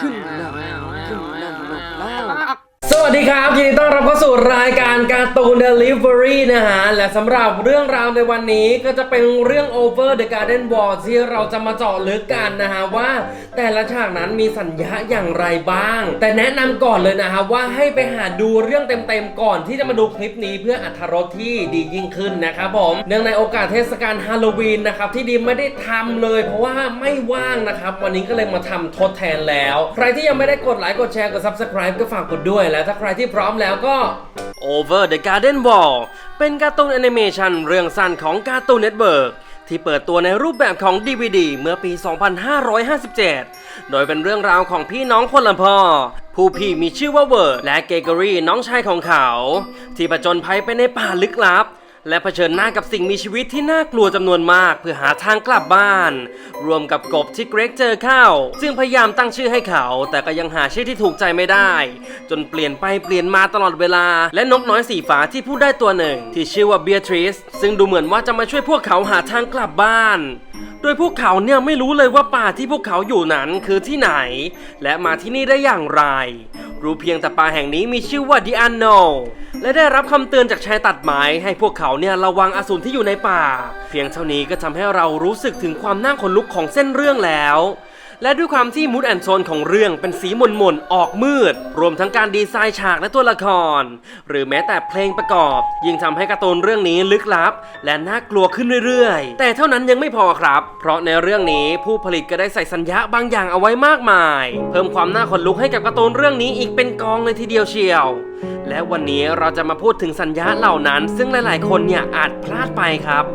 ขึ้นนำขึ้นนำแล้วสวัสดีครับยินดีต้อนรับ เข้าสู่รายการการ์ตูน Delivery นะฮะ และสำหรับเรื่องราวในวันนี้ก็จะเป็นเรื่อง Over the Garden Wall ที่เราจะมาเจาะลึกกันนะฮะว่า แต่ละฉากนั้นมีสัญญาอย่างไรบ้าง แต่แนะนำก่อนเลยนะฮะว่าให้ไปหาดูเรื่องเต็มๆก่อนที่จะมาดูคลิปนี้เพื่ออัธรสที่ดียิ่งขึ้นนะครับผม เนื่องในโอกาสเทศกาลฮาโลวีนนะครับที่ดีมไม่ได้ทำเลย เพราะว่าไม่ว่างนะครับวันนี้ก็เลยมาทำทดแทนแล้ว ใครที่ยังไม่ได้กดไลค์กดแชร์กด Subscribe ก็ฝากกดด้วย และถ้าใครที่พร้อมแล้วก็ Over the Garden Wall เป็นการ์ตูนแอนิเมชันเรื่องสั้นของการ์ตูนเน็ตเบิร์กที่เปิดตัวในรูปแบบของ DVD เมื่อปี 2557 โดยเป็นเรื่องราวของพี่น้องคนละพ่อ ผู้พี่มีชื่อว่าเวิร์ดและเกเกอรี่น้องชายของเขา ที่ประจนภัยไปในป่าลึกลับ และเผชิญหน้ากับสิ่งมีชีวิตที่น่ากลัวจำนวนมากเพื่อหาทางกลับบ้าน รวมกับกบที่เกรกเจอเข้าซึ่งพยายามตั้งชื่อให้เขา แต่ก็ยังหาชื่อที่ถูกใจไม่ได้ จนเปลี่ยนไปเปลี่ยนมาตลอดเวลา และนกน้อยสีฟ้าที่พูดได้ตัวหนึ่ง ที่ชื่อว่าเบียทริสซึ่งดูเหมือนว่าจะมาช่วยพวกเขาหาทางกลับบ้าน โดยพวกเขาเนี่ยไม่รู้เลยว่าป่าที่พวกเขาอยู่นั้นคือที่ไหน และมาที่นี่ได้อย่างไร รู้เพียงแต่ป่าแห่งนี้มีชื่อว่าดิอันโนและได้รับคำเตือนจากชายตัดไม้ให้พวกเขาเนี่ยระวังอสูรที่อยู่ในป่า เพียงเท่านี้ก็ทำให้เรารู้สึกถึงความน่าขนลุกของเส้นเรื่องแล้ว และด้วยความที่มูดแอนโซนของเรื่องเป็นสีหม่นๆ ออกมืด รวมทั้งการดีไซน์ฉากและตัวละคร หรือแม้แต่เพลงประกอบ ยิ่งทำให้การ์ตูนเรื่องนี้ลึกลับ และน่ากลัวขึ้นเรื่อยๆ แต่เท่านั้นยังไม่พอครับ เพราะในเรื่องนี้ผู้ผลิตก็ได้ใส่สัญญาบางอย่างเอาไว้มากมาย เพิ่มความน่าขนลุกให้กับการ์ตูนเรื่องนี้อีกเป็นกองเลยทีเดียวเชียว และวันนี้เราจะมาพูดถึงสัญญาเหล่านั้น ซึ่งหลายๆ คนเนี่ยอาจพลาดไปครับ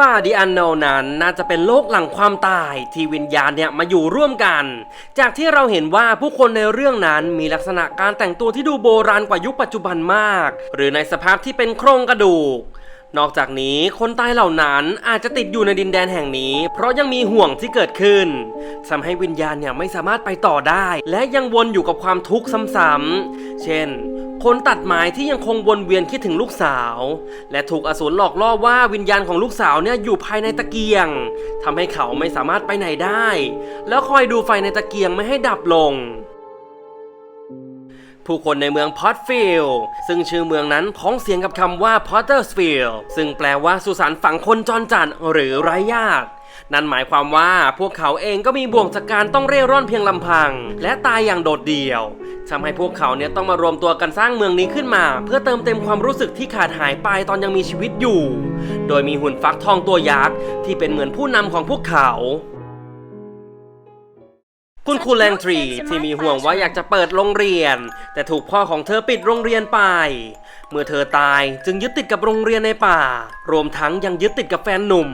ป่าดิอันโนนั้นน่าจะเป็นโลกหลังความตายที่วิญญาณเนี่ยมาอยู่ร่วมกัน จากที่เราเห็นว่าผู้คนในเรื่องนั้นมีลักษณะการแต่งตัวที่ดูโบราณกว่ายุคปัจจุบันมาก หรือในสภาพที่เป็นโครงกระดูกนอกจากนี้คนตายเหล่านั้นอาจจะติดอยู่ในดินแดนแห่งนี้ เพราะยังมีห่วงที่เกิดขึ้นทำให้วิญญาณเนี่ยไม่สามารถไปต่อได้ และยังวนอยู่กับความทุกข์ซ้ำๆเช่น คนตัดไม้ที่ยังคงวนเวียนคิดถึงลูกสาว และถูกอสูรหลอกล่อว่าวิญญาณของลูกสาวเนี่ยอยู่ภายในตะเกียงทำให้เขาไม่สามารถไปไหนได้ แล้วคอยดูไฟในตะเกียงไม่ให้ดับลง ผู้คนในเมืองพอตฟิลด์ซึ่งชื่อเมืองนั้นพ้องเสียงกับคำว่าพอตเตอร์สฟิลด์ซึ่งแปลว่าสุสานฝังคนจรจัดหรือไร้ญาติ นั่นหมายความว่าพวกเขาเองก็มีบ่วงจากการต้องเร่ร่อนเพียงลำพัง และตายอย่างโดดเดี่ยวทำให้พวกเขาเนี่ยต้องมารวมตัวกันสร้างเมืองนี้ขึ้นมา เพื่อเติมเต็มความรู้สึกที่ขาดหายไปตอนยังมีชีวิตอยู่ โดยมีหุ่นฟักทองตัวยักษ์ที่เป็นเหมือนผู้นำของพวกเขาคุณครูแรงทรีที่มีห่วงว่าอยากจะเปิดโรงเรียน แต่ถูกพ่อของเธอปิดโรงเรียนไป เมื่อเธอตายจึงยึดติดกับโรงเรียนในป่า รวมทั้งยังยึดติดกับแฟนหนุ่ม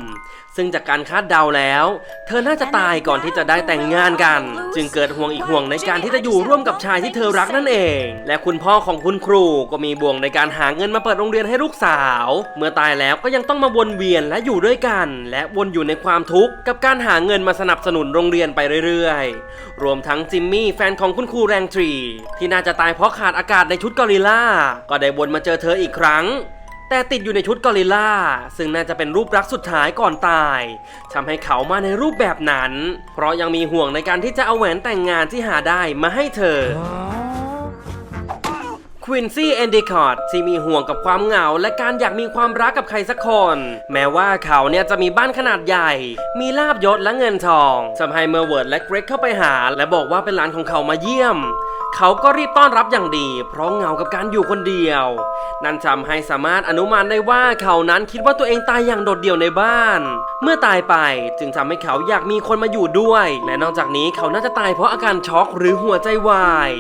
ซึ่งจากการคาดเดาแล้ว เธอน่าจะตายก่อนที่จะได้แต่งงานกัน จึงเกิดห่วงอีกห่วงในการที่จะอยู่ร่วมกับชายที่เธอรักนั่นเอง และคุณพ่อของคุณครูก็มีบ่วงในการหาเงินมาเปิดโรงเรียนให้ลูกสาว เมื่อตายแล้วก็ยังต้องมาวนเวียนและอยู่ด้วยกัน และวนอยู่ในความทุกข์กับการหาเงินมาสนับสนุนโรงเรียนไปเรื่อยๆ รวมทั้งจิมมี่แฟนของคุณครูแรงทรีที่น่าจะตายเพราะขาดอากาศในชุดกอริลลาก็ได้วนมาเจอเธออีกครั้ง แต่ติดอยู่ในชุดกอริลลาซึ่งน่าจะเป็นรูปรักษณ์สุดท้ายก่อนตายทำให้เขามาในรูปแบบนั้น เพราะยังมีห่วงในการที่จะเอาแหวนแต่งงานที่หาได้มาให้เธอควินซี่แอนดิคอร์ดที่มีห่วงกับความเหงา และการอยากมีความรักกับใครสักคน แม้ว่าเขาเนี่ยจะมีบ้านขนาดใหญ่ มีลาบยศและเงินทองทำให้เมื่อเวิร์ดและเกรกเข้าไปหา และบอกว่าเป็นหลานของเขามาเยี่ยม เขาก็รีบต้อนรับอย่างดี เพราะเหงากับการอยู่คนเดียว นั่นทำให้สามารถอนุมานได้ว่าเขานั้นคิดว่าตัวเองตายอย่างโดดเดี่ยวในบ้าน เมื่อตายไปจึงทำให้เขาอยากมีคนมาอยู่ด้วย และนอกจากนี้เขาน่าจะตายเพราะอาการช็อกหรือหัวใจวาย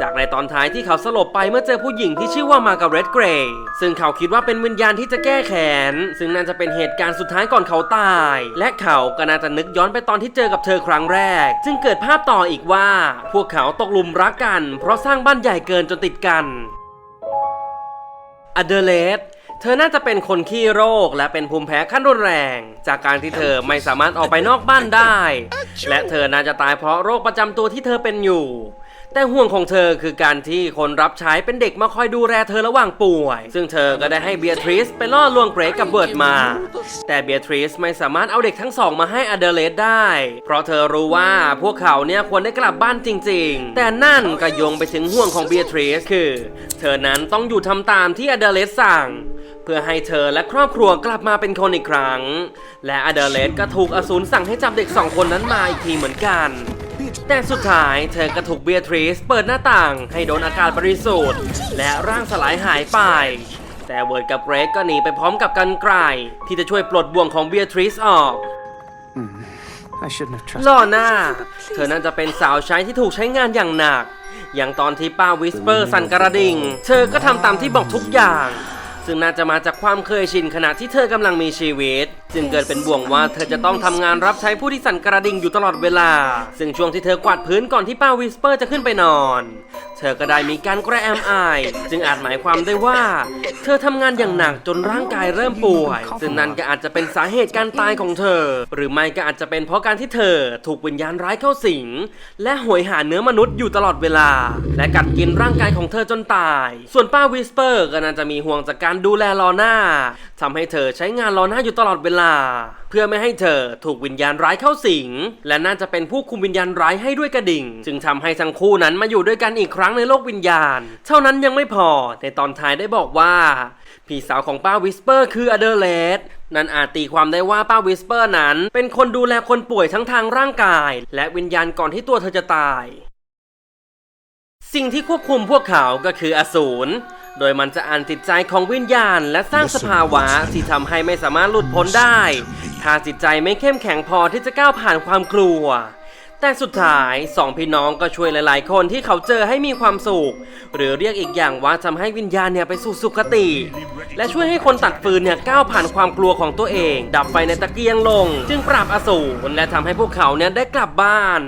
จากในตอนท้ายที่เขาสลบไปเมื่อเจอผู้หญิงที่ชื่อว่ามาการ์เร็ตเกรย์ซึ่งเขาคิดว่าเป็นวิญญาณที่จะแก้แค้นซึ่งน่าจะเป็นเหตุการณ์สุดท้ายก่อนเขาตาย และเขาก็น่าจะนึกย้อนไปตอนที่เจอกับเธอครั้งแรก จึงเกิดภาพต่ออีกว่า พวกเขาตกหลุมรักกัน เพราะสร้างบ้านใหญ่เกินจนติดกัน อเดเลดเธอน่าจะเป็นคนขี้โรคและเป็นภูมิแพ้ขั้นรุนแรง จากการที่เธอไม่สามารถออกไปนอกบ้านได้ และเธอน่าจะตายเพราะโรคประจำตัวที่เธอเป็นอยู่ แต่ห่วงของเธอคือการที่คนรับใช้เป็นเด็กมาคอยดูแลเธอระหว่างป่วย ซึ่งเธอก็ได้ให้เบียทริสไปล่อลวงเกรกกับเบิร์ดมา แต่เบียทริสไม่สามารถเอาเด็กทั้งสองมาให้อเดเลดได้ เพราะเธอรู้ว่าพวกเขาเนี่ยควรได้กลับบ้านจริง ๆ แต่นั่นก็โยงไปถึงห่วงของเบียทริสคือ เธอนั้นต้องอยู่ทำตามที่อเดเลดสั่งเพื่อให้เธอและครอบครัวกลับมาเป็นคนอีกครั้ง และอเดเลดก็ถูกอสูรสั่งให้จับเด็กสองคนนั้นมาอีกทีเหมือนกัน แต่สุดท้ายเธอก็ถูกเบียทริสเปิดหน้าต่างให้โดนอากาศบริสุทธิ์ และร่างสลายหายไป แต่เวิร์ดกับเกรกก็หนีไปพร้อมกับกันไกลที่จะช่วยปลดบ่วงของเบียทริสออก I shouldn't have trusted. ล่อหน้า เธอน่าจะเป็นสาวใช้ที่ถูกใช้งานอย่างหนัก อย่างตอนที่ป้าวิสเปอร์สั่นกระดิ่ง เธอก็ทำตามที่บอกทุกอย่าง ซึ่งน่าจะมาจากความเคยชินขณะที่เธอกำลังมีชีวิต จึงเกิดเป็นบ่วงว่าเธอจะต้องทำงานรับใช้ผู้ที่สั่นกระดิ่งอยู่ตลอดเวลา ซึ่งช่วงที่เธอกวาดพื้นก่อนที่ป้าวิสเปอร์จะขึ้นไปนอน เธอก็ได้มีการแกระแอมอาย จึงอาจหมายความได้ว่า เธอทำงานอย่างหนักจนร่างกายเริ่มป่วย ซึ่งนั่นก็อาจจะเป็นสาเหตุการตายของเธอ หรือไม่ก็อาจจะเป็นเพราะการที่เธอถูกวิญญาณร้ายเข้าสิง และโหยหาเนื้อมนุษย์อยู่ตลอดเวลา และกัดกินร่างกายของเธอจนตาย ส่วนป้าวิสเปอร์ก็น่าจะมีห่วงจากการดูแลลอน่าทำให้เธอใช้งานลอน่าอยู่ตลอดเวลาเพื่อไม่ให้เธอถูกวิญญาณร้ายเข้าสิง และน่าจะเป็นผู้คุมวิญญาณร้ายให้ด้วยกระดิ่ง จึงทำให้ทั้งคู่นั้นมาอยู่ด้วยกันอีกครั้งในโลกวิญญาณ เท่านั้นยังไม่พอในตอนท้ายได้บอกว่าพี่สาวของป้าวิสเปอร์คืออเดเลดนั่นอาจตีความได้ว่าป้าวิสเปอร์นั้น เป็นคนดูแลคนป่วยทั้งทางร่างกาย และวิญญาณก่อนที่ตัวเธอจะตาย สิ่งที่ควบคุมพวกเขาก็คืออสูร โดยมันจะอ่านจิตใจของวิญญาณ และสร้างสภาวะที่ทำให้ไม่สามารถหลุดพ้นได้ ถ้าจิตใจไม่เข้มแข็งพอที่จะก้าวผ่านความกลัว แต่สุดท้ายสองพี่น้องก็ช่วยหลายๆ คนที่เขาเจอให้มีความสุข หรือเรียกอีกอย่างว่าทำให้วิญญาณเนี่ยไปสู่สุคติ และช่วยให้คนตัดฟืนเนี่ยก้าวผ่านความกลัวของตัวเอง ดับไฟในตะเกียงลง จึงปราบอสูรและทำให้พวกเขาเนี่ยได้กลับบ้าน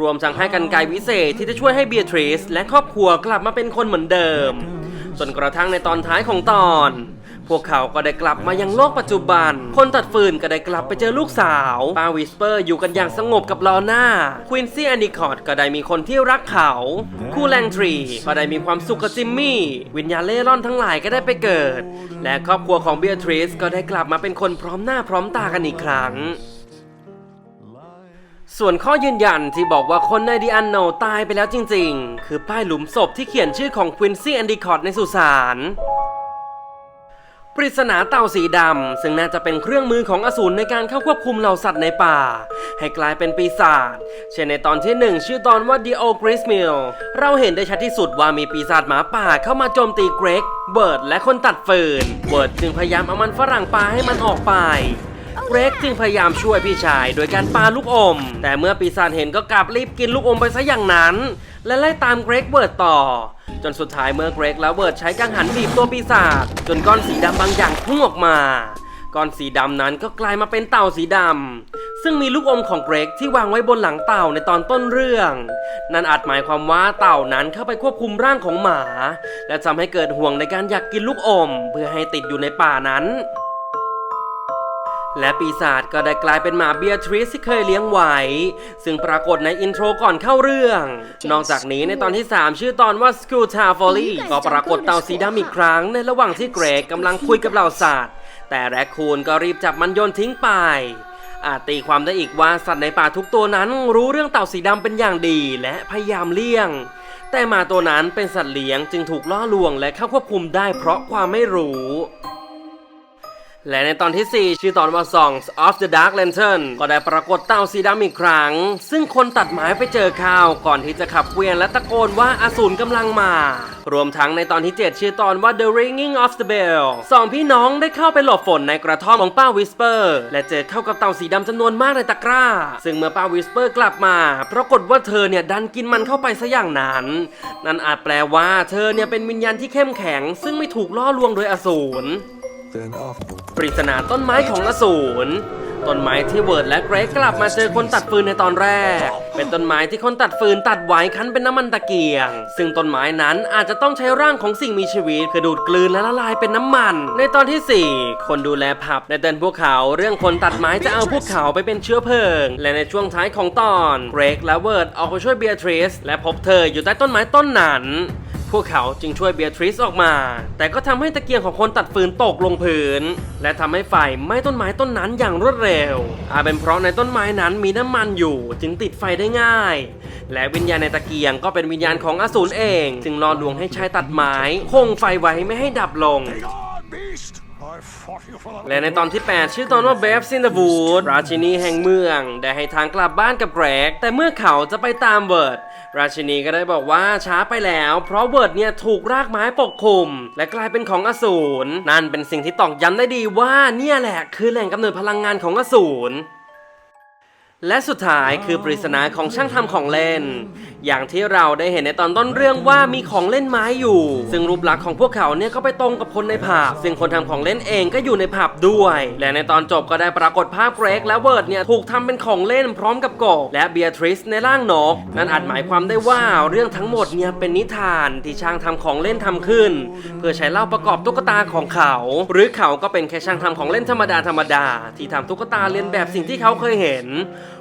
รวมทั้งให้กันไกวิเศษที่จะช่วยให้เบียทริสและครอบครัวกลับมาเป็นคนเหมือนเดิม จนกระทั่งในตอนท้ายของตอน พวกเขาก็ได้กลับมายังโลกปัจจุบัน คนตัดฟืนก็ได้กลับไปเจอลูกสาวปาวิสเปอร์อยู่กันอย่างสงบกับลอน่าควินซี่แอนดิคอร์ดก็ได้มีคนที่รักเขา คู่แลงทรี ก็ได้มีความสุขกับจิมมี่ วิญญาณเล่ร่อนทั้งหลายก็ได้ไปเกิด และครอบครัวของเบียทริสก็ได้กลับมาเป็นคนพร้อมหน้าพร้อมตากันอีกครั้ง ส่วนข้อยืนยันที่บอกว่าคนในดิอันโนตายไปแล้วจริงๆ คือป้ายหลุมศพที่เขียนชื่อของควินซี่แอนดิคอร์ดในสุสานปริศนาเต่าสีดำ ซึ่งน่าจะเป็นเครื่องมือของอสูรในการเข้าควบคุมเหล่าสัตว์ในป่า ให้กลายเป็นปีศาจ เช่นในตอนที่หนึ่งชื่อตอนว่า The Old Grist Mill เราเห็นได้ชัดที่สุดว่ามีปีศาจหมาป่าเข้ามาโจมตีเกรก เบิร์ดและคนตัดฟืน เบิร์ดจึงพยายามเอามันฝรั่งปลาให้มันออกไป เกรกจึงพยายามช่วยพี่ชาย โดยการปาลูกอม แต่เมื่อปีศาจเห็นก็กลับรีบกินลูกอมไปซะอย่างนั้น และไล่ตามเกรกเบิร์ดต่อ จนสุดท้ายเมื่อเกรกและเบิร์ดใช้กังหันบีบตัวปีศาจจนก้อนสีดำบางอย่างพุ่งออกมาก้อนสีดำนั้นก็กลายมาเป็นเต่าสีดำซึ่งมีลูกอมของเกรกที่วางไว้บนหลังเต่าในตอนต้นเรื่อง นั่นอาจหมายความว่าเต่านั้นเข้าไปควบคุมร่างของหมา และทำให้เกิดห่วงในการอยากกินลูกอม เพื่อให้ติดอยู่ในป่านั้น และปีศาจก็ได้กลายเป็นหมาเบียทริสที่เคยเลี้ยงไว้ ซึ่งปรากฏในอินโทรก่อนเข้าเรื่อง นอกจากนี้ในตอนที่ 3 ชื่อตอนว่า School t a f o l l y ก็ปรากฏเต่าสีดำอีกครั้ง ในระหว่างที่เกรกกำลังคุยกับเหล่าสัตว์ แต่แรคคูนก็รีบจับมันโยนทิ้งไป อาจตีความได้อีกว่าสัตว์ในป่าทุกตัวนั้นรู้เรื่องเต่าสีดำเป็นอย่างดีและพยายามเลี่ยง แต่หมาตัวนั้นเป็นสัตว์เลี้ยงจึงถูกล่อลวงและเข้าควบคุมได้เพราะความไม่รู้ และในตอนที่ 4 ชื่อตอนว่า Songs of the Dark Lantern ก็ได้ปรากฏเต่าสีดำอีกครั้ง ซึ่งคนตัดไม้ไปเจอข้าวก่อนที่จะขับเกวียนและตะโกนว่าอสูรกำลังมา รวมทั้งในตอนที่ 7 ชื่อตอนว่า The Ringing of the Bell สองพี่น้องได้เข้าไปหลบฝนในกระท่อมของป้าวิสเปอร์และเจอเข้ากับเต่าสีดำจำนวนมากในตะกร้า ซึ่งเมื่อป้าวิสเปอร์กลับมาปรากฏว่าเธอเนี่ยดันกินมันเข้าไปซะอย่างนั้น นั่นอาจแปลว่าเธอเนี่ยเป็นวิญญาณที่เข้มแข็ง ซึ่งไม่ถูกล่อลวงโดยอสูร ปริศนาต้นไม้ของอสูรต้นไม้ที่เวิร์ดและเกรกกลับมาเจอคนตัดฟืนในตอนแรก เป็นต้นไม้ที่คนตัดฟืนตัดไว้คั้นเป็นน้ำมันตะเกียง ซึ่งต้นไม้นั้นอาจจะต้องใช้ร่างของสิ่งมีชีวิตเพื่อดูดกลืนและละลายเป็นน้ำมัน ในตอนที่ 4 คนดูแลผับได้เตือนพวกเขา เรื่องคนตัดไม้จะเอาพวกเขาไปเป็นเชื้อเพลิง และในช่วงท้ายของตอนเกรกและเวิร์ดออกไปช่วยเบียทริสและพบเธออยู่ใต้ต้นไม้ต้นนั้น พวกเขาจึงช่วยเบียทริสออกมา แต่ก็ทำให้ตะเกียงของคนตัดฟืนตกลงพื้น และทำให้ไฟไหม้ต้นไม้ต้นนั้นอย่างรวดเร็ว อาจเป็นเพราะในต้นไม้นั้นมีน้ำมันอยู่จึงติดไฟได้ง่าย และวิญญาณในตะเกียงก็เป็นวิญญาณของอสูรเองจึงรอลวงให้ชายตัดไม้คงไฟไว้ไม่ให้ดับลงและในตอนที่ 8 ชื่อตอนว่า b a b s in the Wood ราชินีแห่งเมือง ได้ให้ทางกลับบ้านกับแกรก แต่เมื่อเขาจะไปตามเวิร์ด ราชินีก็ได้บอกว่าช้าไปแล้ว เพราะเวิร์ดเนี่ยถูกรากไม้ปกคลุม และกลายเป็นของอสูรนั่นเป็นสิ่งที่ตอกย้ำได้ดีว่าเนี่ยแหละคือแหล่งกำเนิดพลังงานของอสูร และสุดท้ายคือปริศนาของช่างทำของเล่น อย่างที่เราได้เห็นในตอนต้นเรื่องว่ามีของเล่นไม้อยู่ ซึ่งรูปลักษณ์ของพวกเขาเนี่ยก็ไปตรงกับคนในผับซึ่งคนทำของเล่นเองก็อยู่ในผับด้วย และในตอนจบก็ได้ปรากฏภาพเกรกและเวิร์ดเนี่ยถูกทำเป็นของเล่นพร้อมกับกบและเบียทริสในร่างนก นั่นอาจหมายความได้ว่าเรื่องทั้งหมดเนี่ยเป็นนิทานที่ช่างทำของเล่นทำขึ้น เพื่อใช้เล่าประกอบตุ๊กตาของเขา หรือเขาก็เป็นแค่ช่างทำของเล่นธรรมดาธรรมดาๆที่ทำตุ๊กตาเลียนแบบสิ่งที่เขาเคยเห็น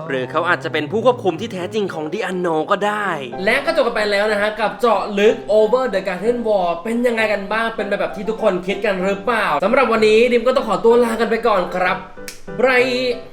หรือเขาอาจจะเป็นผู้ควบคุมที่แท้จริงของดิอันโนก็ได้ และก็จบกันไปแล้วนะฮะ กับเจาะลึก Over the Garden Wall เป็นยังไงกันบ้าง เป็นไปแบบที่ทุกคนคิดกันหรือเปล่าสำหรับวันนี้ดิมก็ต้องขอตัวลากันไปก่อนครับไบร์